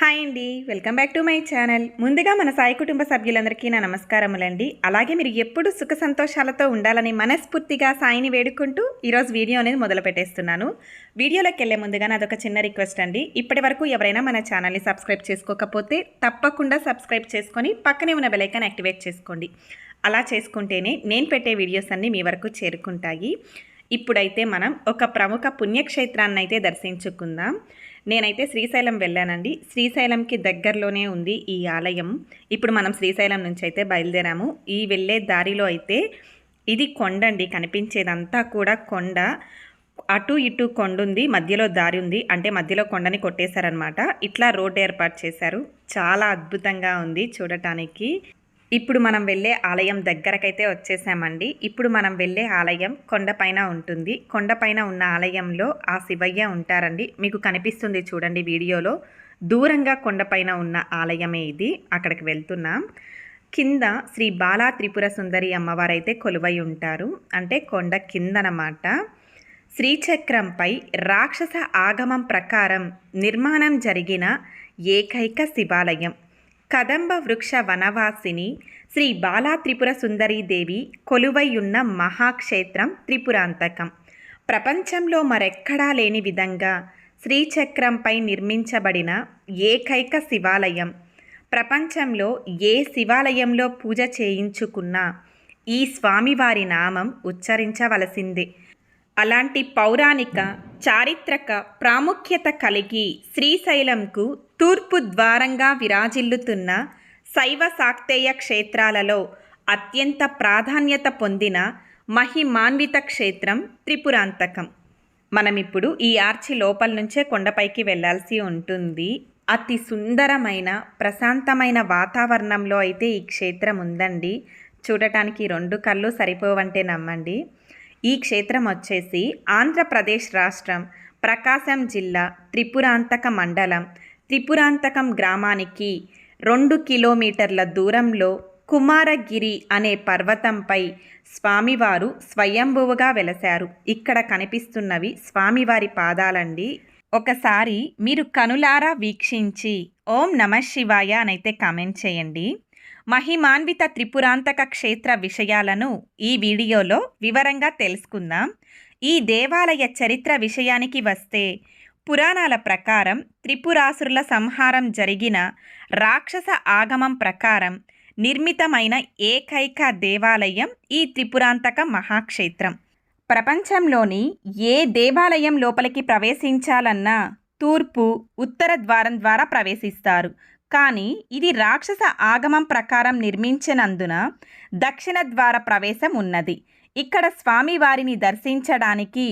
Hi అండి. Welcome back to my channel. ముందుగా మన సాయి కుటుంబ సభ్యులందరికీ నా నమస్కారములండి. అలాగే మీరు ఎప్పుడు సుఖ సంతోషాలతో ఉండాలని మనస్ఫూర్తిగా సాయిని వేడుకుంటూ ఈరోజు వీడియో అనేది మొదలు పెట్టేస్తున్నాను. వీడియోలోకి వెళ్ళే ముందుగా నాదొక చిన్న రిక్వెస్ట్ అండి. ఇప్పటి వరకు ఎవరైనా మన ఛానల్ని సబ్స్క్రైబ్ చేసుకోకపోతే తప్పకుండా సబ్స్క్రైబ్ చేసుకొని పక్కనే ఉన్న బెలైకాన్ యాక్టివేట్ చేసుకోండి. అలా చేసుకుంటేనే నేను పెట్టే వీడియోస్ అన్నీ మీ వరకు చేరుకుంటాయి. ఇప్పుడైతే మనం ఒక ప్రముఖ పుణ్యక్షేత్రాన్ని అయితే దర్శించుకుందాం. నేనైతే శ్రీశైలం వెళ్ళానండి. శ్రీశైలంకి దగ్గరలోనే ఉంది ఈ ఆలయం. ఇప్పుడు మనం శ్రీశైలం నుంచి అయితే బయలుదేరాము. ఈ వెళ్ళే దారిలో అయితే ఇది కొండ అండి కనిపించేదంతా కూడా కొండ. అటు ఇటు కొండ ఉంది మధ్యలో దారి ఉంది. అంటే మధ్యలో కొండని కొట్టేశారనమాట ఇట్లా రోడ్ ఏర్పాటు చేశారు. చాలా అద్భుతంగా ఉంది చూడటానికి. ఇప్పుడు మనం వెళ్ళే ఆలయం దగ్గరకైతే వచ్చేసామండి. ఇప్పుడు మనం వెళ్ళే ఆలయం కొండపైన ఉంటుంది. కొండపైన ఉన్న ఆలయంలో ఆ శివయ్య ఉంటారండి. మీకు కనిపిస్తుంది చూడండి వీడియోలో. దూరంగా కొండపైన ఉన్న ఆలయమే ఇది. అక్కడికి వెళ్తున్నాం. కింద శ్రీ బాలా త్రిపుర సుందరి అమ్మవారైతే కొలువై ఉంటారు. అంటే కొండ కిందనమాట. శ్రీచక్రంపై రాక్షస ఆగమం ప్రకారం నిర్మాణం జరిగిన ఏకైక శివాలయం. కదంబ వృక్ష వనవాసిని శ్రీ బాలా త్రిపుర సుందరీదేవి కొలువైయున్న మహాక్షేత్రం త్రిపురాంతకం. ప్రపంచంలో మరెక్కడా లేని విధంగా శ్రీచక్రంపై నిర్మించబడిన ఏకైక శివాలయం. ప్రపంచంలో ఏ శివాలయంలో పూజ చేయించుకున్నా ఈ స్వామివారి నామం ఉచ్చరించవలసిందే. అలాంటి పౌరాణిక చారిత్రక ప్రాముఖ్యత కలిగి శ్రీశైలంకు తూర్పు ద్వారంగా విరాజిల్లుతున్న శైవ శాక్తేయ క్షేత్రాలలో అత్యంత ప్రాధాన్యత పొందిన మహిమాన్విత క్షేత్రం త్రిపురాంతకం. మనం ఇప్పుడు ఈ ఆర్చి లోపల నుంచే కొండపైకి వెళ్ళాల్సి ఉంటుంది. అతి సుందరమైన ప్రశాంతమైన వాతావరణంలో అయితే ఈ క్షేత్రం ఉందండి. చూడటానికి రెండు కళ్ళు సరిపోవంటే నమ్మండి. ఈ క్షేత్రం వచ్చేసి ఆంధ్రప్రదేశ్ రాష్ట్రం ప్రకాశం జిల్లా త్రిపురాంతక మండలం. త్రిపురాంతకం గ్రామానికి రెండు కిలోమీటర్ల దూరంలో కుమారగిరి అనే పర్వతంపై స్వామివారు స్వయంభువుగా వెలశారు. ఇక్కడ కనిపిస్తున్నవి స్వామివారి పాదాలండి. ఒకసారి మీరు కనులారా వీక్షించి ఓం నమ శివాయ అనైతే కామెంట్ చేయండి. మహిమాన్విత త్రిపురాంతక క్షేత్ర విషయాలను ఈ వీడియోలో వివరంగా తెలుసుకుందాం. ఈ దేవాలయ చరిత్ర విషయానికి వస్తే పురాణాల ప్రకారం త్రిపురాసురుల సంహారం జరిగిన రాక్షస ఆగమం ప్రకారం నిర్మితమైన ఏకైక దేవాలయం ఈ త్రిపురాంతక మహాక్షేత్రం. ప్రపంచంలోని ఏ దేవాలయం లోపలికి ప్రవేశించాలన్నా తూర్పు ఉత్తర ద్వారం ద్వారా ప్రవేశిస్తారు. కానీ ఇది రాక్షస ఆగమం ప్రకారం నిర్మించినందున దక్షిణ ద్వార ప్రవేశం ఉన్నది. ఇక్కడ స్వామివారిని దర్శించడానికి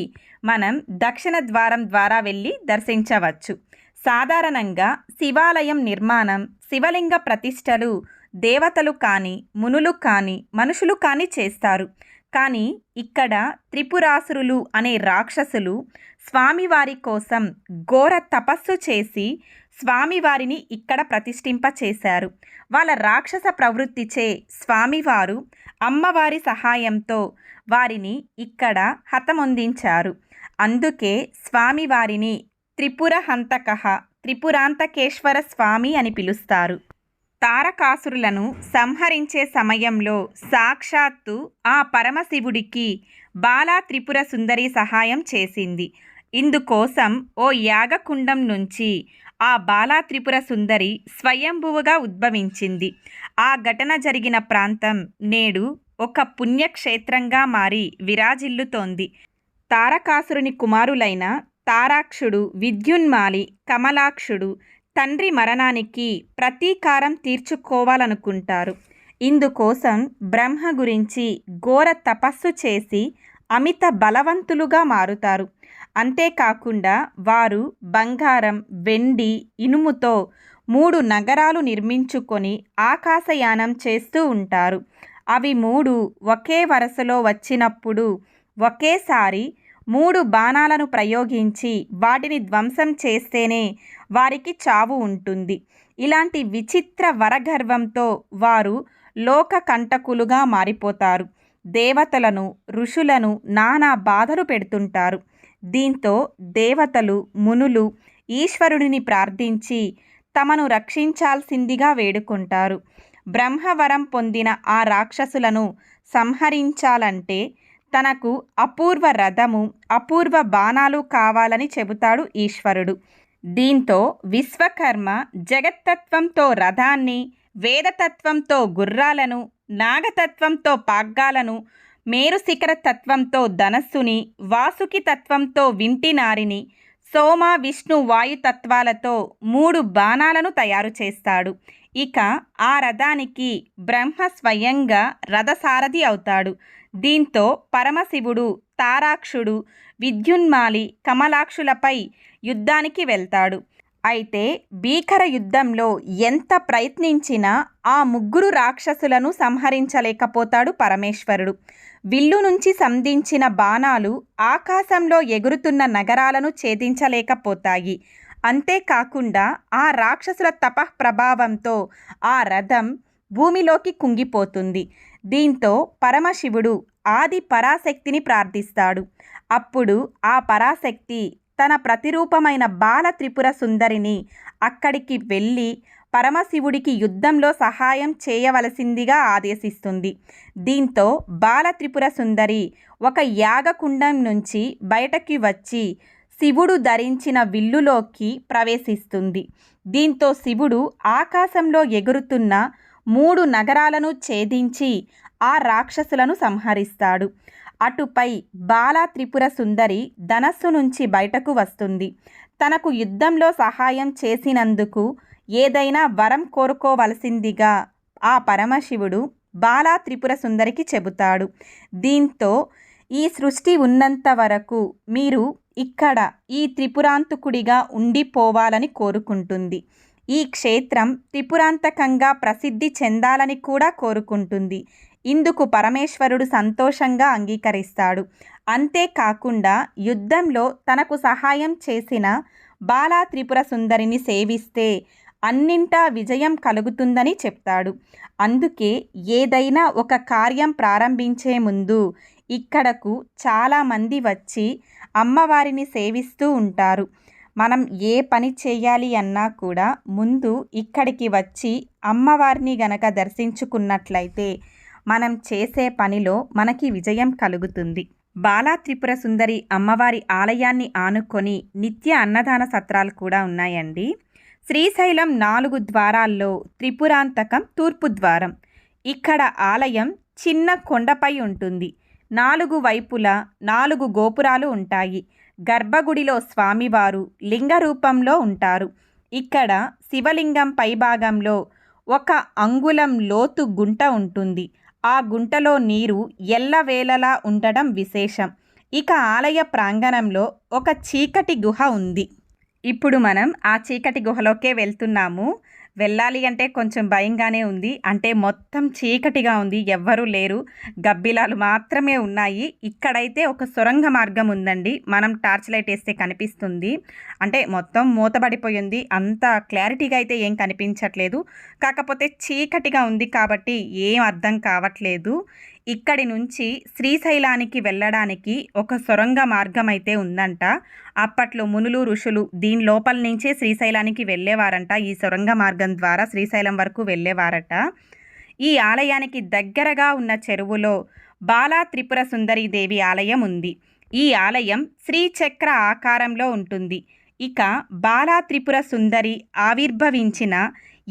మనం దక్షిణ ద్వారం ద్వారా వెళ్ళి దర్శించవచ్చు. సాధారణంగా శివాలయం నిర్మాణం శివలింగ ప్రతిష్టలు దేవతలు కానీ మునులు కానీ మనుషులు కానీ చేస్తారు. కానీ ఇక్కడ త్రిపురాసురులు అనే రాక్షసులు స్వామివారి కోసం ఘోర తపస్సు చేసి స్వామివారిని ఇక్కడ ప్రతిష్ఠింప చేశారు వాళ్ళ రాక్షస ప్రవృత్తిచే స్వామివారు అమ్మవారి సహాయంతో వారిని ఇక్కడ హతమొందించారు. అందుకే స్వామివారిని త్రిపుర హంతక త్రిపురాంతకేశ్వర స్వామి అని పిలుస్తారు. తారకాసురులను సంహరించే సమయంలో సాక్షాత్తు ఆ పరమశివుడికి బాలా త్రిపుర సుందరి సహాయం చేసింది. ఇందుకోసం ఓ యాగకుండం నుంచి ఆ బాలా త్రిపుర సుందరి స్వయంభువుగా ఉద్భవించింది. ఆ ఘటన జరిగిన ప్రాంతం నేడు ఒక పుణ్యక్షేత్రంగా మారి విరాజిల్లుతోంది. తారకాసురుని కుమారులైన తారాక్షుడు విద్యున్మాలి కమలాక్షుడు తండ్రి మరణానికి ప్రతీకారం తీర్చుకోవాలనుకుంటారు. ఇందుకోసం బ్రహ్మ గురించి ఘోర తపస్సు చేసి అమిత బలవంతులుగా మారుతారు. అంతేకాకుండా వారు బంగారం వెండి ఇనుముతో మూడు నగరాలు నిర్మించుకొని ఆకాశయానం చేస్తూ ఉంటారు. అవి మూడు ఒకే వరుసలో వచ్చినప్పుడు ఒకేసారి మూడు బాణాలను ప్రయోగించి వాటిని ధ్వంసం చేస్తేనే వారికి చావు ఉంటుంది. ఇలాంటి విచిత్ర వరగర్వంతో వారు లోక కంటకులుగా మారిపోతారు. దేవతలను ఋషులను నానా బాధలు పెడుతుంటారు. దీంతో దేవతలు మునులు ఈశ్వరుడిని ప్రార్థించి తమను రక్షించాల్సిందిగా వేడుకుంటారు. బ్రహ్మవరం పొందిన ఆ రాక్షసులను సంహరించాలంటే తనకు అపూర్వ రథము అపూర్వ బాణాలు కావాలని చెబుతాడు ఈశ్వరుడు. దీంతో విశ్వకర్మ జగత్తత్వంతో రథాన్ని వేదతత్వంతో గుర్రాలను నాగతత్వంతో పాగ్గాలను మేరుశిఖర తత్వంతో ధనస్సుని వాసుకి తత్వంతో వింటి నారిని సోమ విష్ణు వాయుతత్వాలతో మూడు బాణాలను తయారు చేస్తాడు. ఇక ఆ రథానికి బ్రహ్మ స్వయంగా రథసారథి అవుతాడు. దీంతో పరమశివుడు తారాక్షుడు విద్యున్మాలి కమలాక్షులపై యుద్ధానికి వెళ్తాడు. అయితే భీకర యుద్ధంలో ఎంత ప్రయత్నించినా ఆ ముగ్గురు రాక్షసులను సంహరించలేకపోతాడు పరమేశ్వరుడు. విల్లు నుంచి సంధించిన బాణాలు ఆకాశంలో ఎగురుతున్న నగరాలను ఛేదించలేకపోతాయి. అంతేకాకుండా ఆ రాక్షసుల తపః ప్రభావంతో ఆ రథం భూమిలోకి కుంగిపోతుంది. దీంతో పరమశివుడు ఆది పరాశక్తిని ప్రార్థిస్తాడు. అప్పుడు ఆ పరాశక్తి తన ప్రతిరూపమైన బాల త్రిపుర సుందరిని అక్కడికి వెళ్ళి పరమశివుడికి యుద్ధంలో సహాయం చేయవలసిందిగా ఆదేశిస్తుంది. దీంతో బాల త్రిపుర సుందరి ఒక యాగకుండం నుంచి బయటకి వచ్చి శివుడు ధరించిన విల్లులోకి ప్రవేశిస్తుంది. దీంతో శివుడు ఆకాశంలో ఎగురుతున్న మూడు నగరాలను ఛేదించి ఆ రాక్షసులను సంహరిస్తాడు. అటుపై బాలా త్రిపుర సుందరి ధనస్సు నుంచి బయటకు వస్తుంది. తనకు యుద్ధంలో సహాయం చేసినందుకు ఏదైనా వరం కోరుకోవలసిందిగా ఆ పరమశివుడు బాలా త్రిపుర సుందరికి చెబుతాడు. దీంతో ఈ సృష్టి ఉన్నంత వరకు మీరు ఇక్కడ ఈ త్రిపురాంతకుడిగా ఉండిపోవాలని కోరుకుంటుంది. ఈ క్షేత్రం త్రిపురాంతకంగా ప్రసిద్ధి చెందాలని కూడా కోరుకుంటుంది. ఇందుకు పరమేశ్వరుడు సంతోషంగా అంగీకరిస్తాడు. అంతేకాకుండా యుద్ధంలో తనకు సహాయం చేసిన బాలా త్రిపుర సుందరిని సేవిస్తే అన్నింటా విజయం కలుగుతుందని చెప్తాడు. అందుకే ఏదైనా ఒక కార్యం ప్రారంభించే ముందు ఇక్కడకు చాలామంది వచ్చి అమ్మవారిని సేవిస్తూ ఉంటారు. మనం ఏ పని చేయాలి అన్నా కూడా ముందు ఇక్కడికి వచ్చి అమ్మవారిని గనక దర్శించుకున్నట్లయితే మనం చేసే పనిలో మనకి విజయం కలుగుతుంది. బాలా త్రిపుర సుందరి అమ్మవారి ఆలయాన్ని ఆనుకొని నిత్య అన్నదాన సత్రాలు కూడా ఉన్నాయండి. శ్రీశైలం నాలుగు ద్వారాల్లో త్రిపురాంతకం తూర్పు ద్వారం. ఇక్కడ ఆలయం చిన్న కొండపై ఉంటుంది. నాలుగు వైపులా నాలుగు గోపురాలు ఉంటాయి. గర్భగుడిలో స్వామివారు లింగ రూపంలో ఉంటారు. ఇక్కడ శివలింగం పైభాగంలో ఒక అంగుళం లోతు గుంట ఉంటుంది. ఆ గుంటలో నీరు ఎల్లవేళలా ఉండడం విశేషం. ఇక ఆలయ ప్రాంగణంలో ఒక చీకటి గుహ ఉంది. ఇప్పుడు మనం ఆ చీకటి గుహలోకే వెళ్తున్నాము. వెళ్ళాలి అంటే కొంచెం భయంగానే ఉంది. అంటే మొత్తం చీకటిగా ఉంది. ఎవ్వరూ లేరు. గబ్బిలాలు మాత్రమే ఉన్నాయి. ఇక్కడైతే ఒక సొరంగ మార్గం ఉందండి. మనం టార్చ్ లైట్ వేస్తే కనిపిస్తుంది. అంటే మొత్తం మూతబడిపోయింది అంత క్లారిటీగా అయితే ఏం కనిపించట్లేదు. కాకపోతే చీకటిగా ఉంది కాబట్టి ఏం అర్థం కావట్లేదు. ఇక్కడి నుంచి శ్రీశైలానికి వెళ్ళడానికి ఒక సొరంగ మార్గం అయితే ఉందంట. అప్పట్లో మునులు ఋషులు దీని లోపల నుంచే శ్రీశైలానికి వెళ్ళేవారంట. ఈ సొరంగ మార్గం ద్వారా శ్రీశైలం వరకు వెళ్ళేవారట. ఈ ఆలయానికి దగ్గరగా ఉన్న చెరువులో బాలా త్రిపుర సుందరీదేవి ఆలయం ఉంది. ఈ ఆలయం శ్రీచక్ర ఆకారంలో ఉంటుంది. ఇక బాలా త్రిపుర సుందరి ఆవిర్భవించిన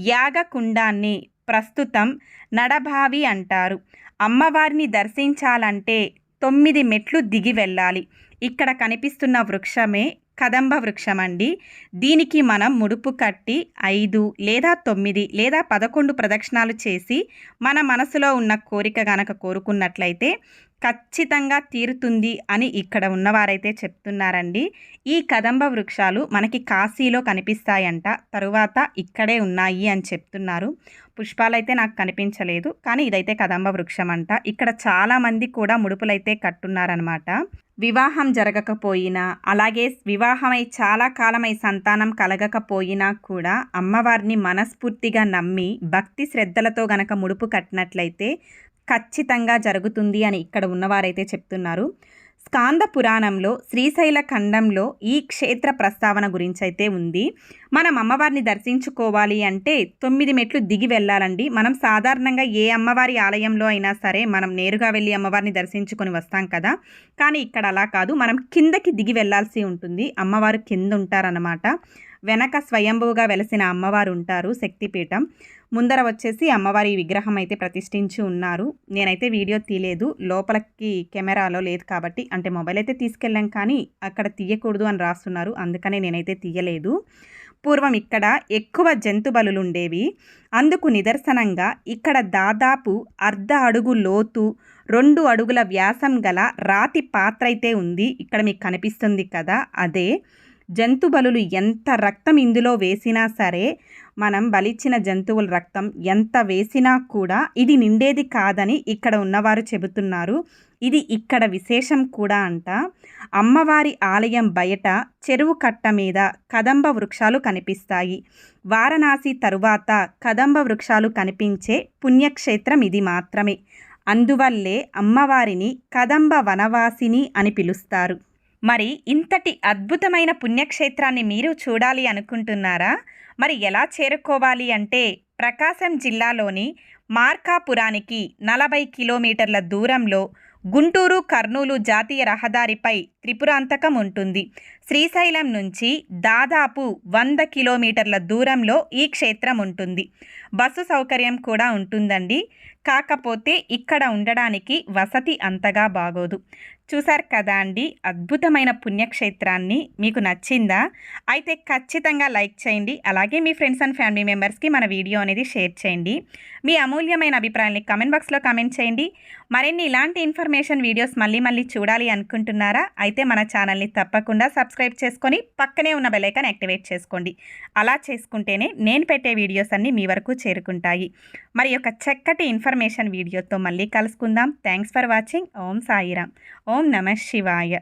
యాగకుండాన్ని ప్రస్తుతం నడభావి అంటారు. అమ్మవారిని దర్శించాలంటే తొమ్మిది మెట్లు దిగి వెళ్ళాలి. ఇక్కడ కనిపిస్తున్న వృక్షమే కదంబ వృక్షం అండి దీనికి మనం ముడుపు కట్టి ఐదు లేదా తొమ్మిది లేదా పదకొండు ప్రదక్షిణాలు చేసి మన మనసులో ఉన్న కోరిక గనక కోరుకున్నట్లయితే ఖచ్చితంగా తీరుతుంది అని ఇక్కడ ఉన్నవారైతే చెప్తున్నారండి. ఈ కదంబ వృక్షాలు మనకి కాశీలో కనిపిస్తాయంట. తరువాత ఇక్కడే ఉన్నాయి అని చెప్తున్నారు. పుష్పాలైతే నాకు కనిపించలేదు కానీ ఇదైతే కదంబ వృక్షం అంట ఇక్కడ చాలామంది కూడా ముడుపులైతే కట్టున్నారనమాట వివాహం జరగకపోయినా అలాగే వివాహమై చాలా కాలమై సంతానం కలగకపోయినా కూడా అమ్మవారిని మనస్ఫూర్తిగా నమ్మి భక్తి శ్రద్ధలతో గనక ముడుపు కట్టినట్లయితే ఖచ్చితంగా జరుగుతుంది అని ఇక్కడ ఉన్నవారైతే చెప్తున్నారు. స్కాంద పురాణంలో శ్రీశైల ఖండంలో ఈ క్షేత్ర ప్రస్తావన గురించి అయితే ఉంది. మనం అమ్మవారిని దర్శించుకోవాలి అంటే తొమ్మిది మెట్లు దిగి వెళ్ళాలండి. మనం సాధారణంగా ఏ అమ్మవారి ఆలయంలో అయినా సరే మనం నేరుగా వెళ్ళి అమ్మవారిని దర్శించుకొని వస్తాం కదా. కానీ ఇక్కడ అలా కాదు. మనం కిందకి దిగి వెళ్ళాల్సి ఉంటుంది. అమ్మవారు కింద ఉంటారన్నమాట. వెనక స్వయంభువుగా వెలసిన అమ్మవారు ఉంటారు శక్తిపీఠం. ముందర వచ్చేసి అమ్మవారి విగ్రహం అయితే ప్రతిష్ఠించి ఉన్నారు. నేనైతే వీడియో తీయలేదు. లోపలికి కెమెరాలో లేదు కాబట్టి అంటే మొబైల్ అయితే తీసుకెళ్ళాం కానీ అక్కడ తీయకూడదు అని రాస్తున్నారు. అందుకనే నేనైతే తీయలేదు. పూర్వం ఇక్కడ ఎక్కువ జంతు బలులు ఉండేవి అందుకు నిదర్శనంగా ఇక్కడ దాదాపు అర్ధ అడుగు లోతు రెండు అడుగుల వ్యాసం గల రాతి పాత్ర అయితే ఉంది. ఇక్కడ మీకు కనిపిస్తుంది కదా అదే. జంతు బలులు ఎంత రక్తం ఇందులో వేసినా సరే మనం బలిచ్చిన జంతువుల రక్తం ఎంత వేసినా కూడా ఇది నిండేది కాదని ఇక్కడ ఉన్నవారు చెబుతున్నారు. ఇది ఇక్కడ విశేషం కూడా అంట. అమ్మవారి ఆలయం బయట చెరువు కట్ట మీద కదంబ వృక్షాలు కనిపిస్తాయి. వారణాసి తరువాత కదంబ వృక్షాలు కనిపించే పుణ్యక్షేత్రం ఇది మాత్రమే. అందువల్లే అమ్మవారిని కదంబ వనవాసిని అని పిలుస్తారు. మరి ఇంతటి అద్భుతమైన పుణ్యక్షేత్రాన్ని మీరు చూడాలి అనుకుంటున్నారా? మరి ఎలా చేరుకోవాలి అంటే ప్రకాశం జిల్లాలోని మార్కాపురానికి నలభై కిలోమీటర్ల దూరంలో గుంటూరు కర్నూలు జాతీయ రహదారిపై త్రిపురాంతకం ఉంటుంది. శ్రీశైలం నుంచి దాదాపు వంద కిలోమీటర్ల దూరంలో ఈ క్షేత్రం ఉంటుంది. బస్సు సౌకర్యం కూడా ఉంటుందండి. కాకపోతే ఇక్కడ ఉండడానికి వసతి అంతగా బాగోదు. చూశారు కదా అండి? అద్భుతమైన పుణ్యక్షేత్రాన్ని మీకు నచ్చిందా? అయితే ఖచ్చితంగా లైక్ చేయండి. అలాగే మీ ఫ్రెండ్స్ అండ్ ఫ్యామిలీ మెంబర్స్కి మన వీడియో అనేది షేర్ చేయండి. మీ అమూల్యమైన అభిప్రాయాన్ని కమెంట్ బాక్స్లో కమెంట్ చేయండి. మరిన్ని ఇలాంటి ఇన్ఫర్మేషన్ వీడియోస్ మళ్ళీ మళ్ళీ చూడాలి అనుకుంటున్నారా? అయితే మన ఛానల్ని తప్పకుండా సబ్స్క్రైబ్ చేసుకొని పక్కనే ఉన్న బెలైకాన్ యాక్టివేట్ చేసుకోండి. అలా చేసుకుంటేనే నేను పెట్టే వీడియోస్ అన్నీ మీ వరకు చేరుకుంటాయి. మరి ఒక చక్కటి ఇన్ఫర్మేషన్ వీడియోతో మళ్ళీ కలుసుకుందాం. Thanks for watching. Om Sairam. Om నమ శివాయ.